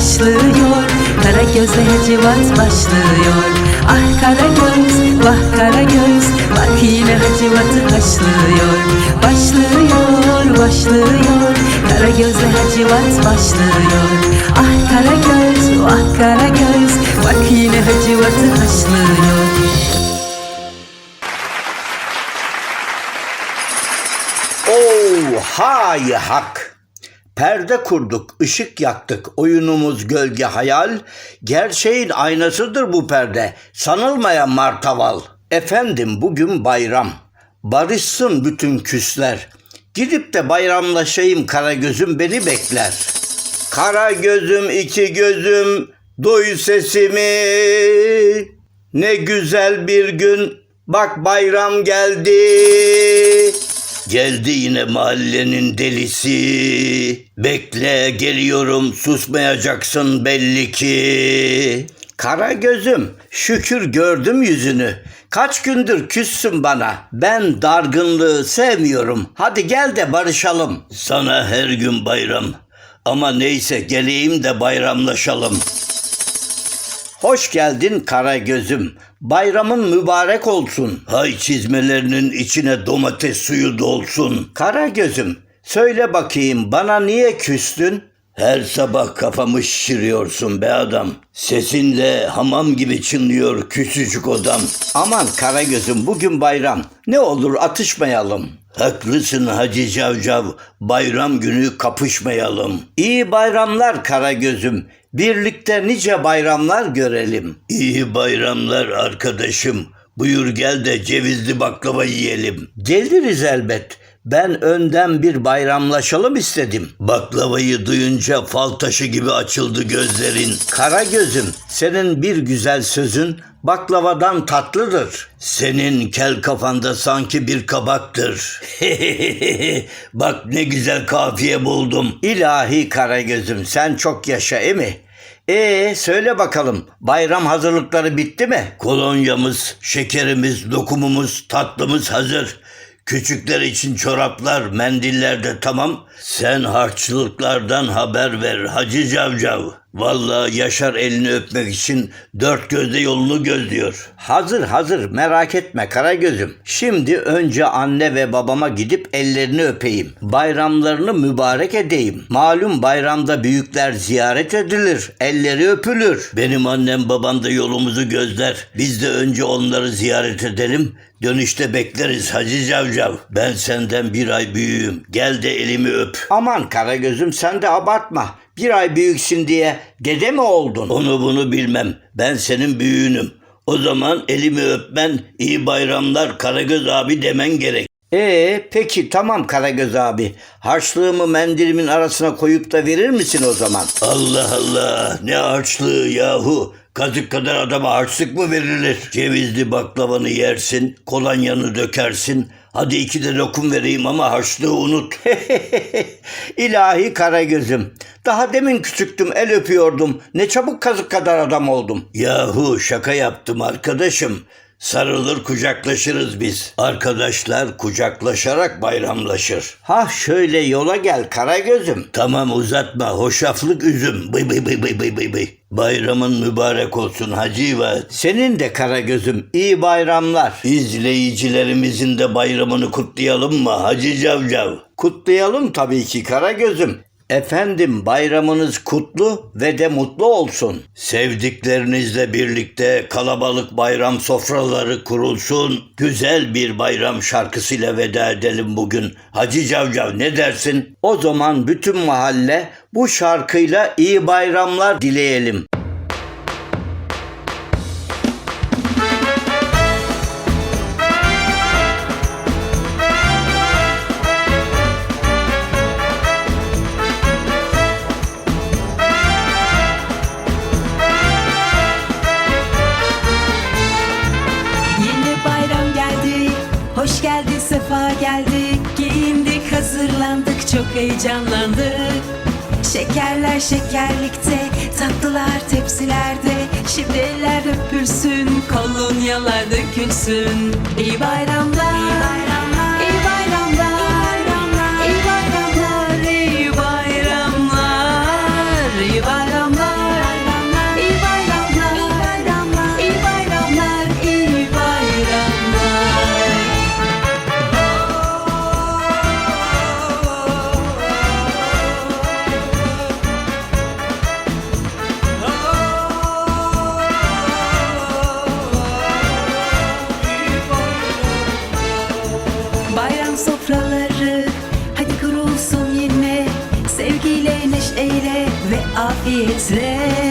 başlıyor. Kara gözle Hacivat başlıyor. Ah kara göz, vah kara göz. Bak yine Hacivat'ı haşlıyor Başlıyor, başlıyor. Kara gözle Hacivat başlıyor. Ah kara göz, vah kara göz. Bak yine Hacivat'ı haşlıyor Oh hay hak. Perde kurduk, ışık yaktık. Oyunumuz gölge hayal. Gerçeğin aynasıdır bu perde. Sanılmayan martaval. Efendim bugün bayram. Barışsın bütün küsler. Gidip de bayramlaşayım kara gözüm beni bekler. Kara gözüm iki gözüm duy sesimi. Ne güzel bir gün bak bayram geldi. Geldi yine mahallenin delisi. Bekle geliyorum susmayacaksın belli ki. Kara gözüm şükür gördüm yüzünü. Kaç gündür küssün bana. Ben dargınlığı sevmiyorum. Hadi gel de barışalım. Sana her gün bayram. Ama neyse geleyim de bayramlaşalım. Hoş geldin kara gözüm. Bayramın mübarek olsun. Hay çizmelerinin içine domates suyu dolsun. Kara gözüm, söyle bakayım bana niye küstün? Her sabah kafamı şişiriyorsun be adam. Sesinle hamam gibi çınlıyor küçücük odam. Aman kara gözüm bugün bayram. Ne olur atışmayalım. Haklısın Hacı Cavcav. Bayram günü kapışmayalım. İyi bayramlar kara gözüm. Birlikte nice bayramlar görelim. İyi bayramlar arkadaşım. Buyur gel de cevizli baklava yiyelim. Geliriz elbet. Ben önden bir bayramlaşalım istedim. Baklavayı duyunca fal taşı gibi açıldı gözlerin. Kara gözüm, senin bir güzel sözün baklavadan tatlıdır. Senin kel kafanda sanki bir kabaktır. Bak ne güzel kafiye buldum. İlahi kara gözüm, sen çok yaşa emi. Ee söyle bakalım bayram hazırlıkları bitti mi? Kolonyamız, şekerimiz, lokumumuz, tatlımız hazır. Küçükler için çoraplar, mendiller de tamam. Sen harçlıklardan haber ver Hacı Cavcav. Vallahi Yaşar elini öpmek için dört gözle yolunu gözlüyor. Hazır hazır merak etme kara gözüm. Şimdi önce anne ve babama gidip ellerini öpeyim. Bayramlarını mübarek edeyim. Malum bayramda büyükler ziyaret edilir. Elleri öpülür. Benim annem babam da yolumuzu gözler. Biz de önce onları ziyaret edelim. Dönüşte bekleriz Hacı Cavcav. Ben senden bir ay büyüğüm. Gel de elimi öp. Aman Karagöz'üm sen de abartma. Bir ay büyüksün diye dede mi oldun? Onu bunu bilmem. Ben senin büyüğünüm. O zaman elimi öpmen, iyi bayramlar Karagöz abi demen gerek. Ee peki tamam Karagöz abi. Harçlığımı mendilimin arasına koyup da verir misin o zaman? Allah Allah ne harçlığı yahu. Kazık kadar adama harçlık mı verilir? Cevizli baklavanı yersin, kolonyanı dökersin. Hadi iki de lokum vereyim ama harçlığı unut. İlahi Karagöz'üm. Daha demin küçüktüm el öpüyordum. Ne çabuk kazık kadar adam oldum. Yahu şaka yaptım arkadaşım. Sarılır kucaklaşırız biz. Arkadaşlar kucaklaşarak bayramlaşır. Ha şöyle yola gel Karagöz'üm. Tamam uzatma hoşaflık üzüm. Bıy bıy bıy bıy bıy bıy. Bayramın mübarek olsun Hacıva. Senin de Karagöz'üm iyi bayramlar. İzleyicilerimizin de bayramını kutlayalım mı Hacı Cavcav? Kutlayalım tabii ki Karagöz'üm. Efendim bayramınız kutlu ve de mutlu olsun. Sevdiklerinizle birlikte kalabalık bayram sofraları kurulsun. Güzel bir bayram şarkısıyla veda edelim bugün. Hacı Cavcav ne dersin? O zaman bütün mahalle bu şarkıyla iyi bayramlar dileyelim. Hazırlandık, çok heyecanlandık. Şekerler şekerlikte, tatlılar tepsilerde. Şimdi eller öpülsün, kolonyalar dökülsün. İyi bayramlar, iyi bayramlar, bayram sofraları Hadi kurulsun yine. Sevgiyle, neşeyle ve afiyetle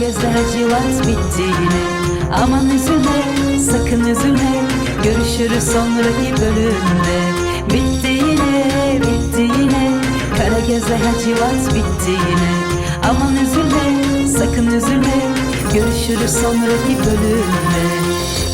gözler bitti yine. Aman üzülme, sakın üzülme Görüşürüz sonraki bölümde. Bitti yine, bitti yine. Kara gözler civat bitti yine. Aman üzülme, sakın üzülme Görüşürüz sonraki bölümde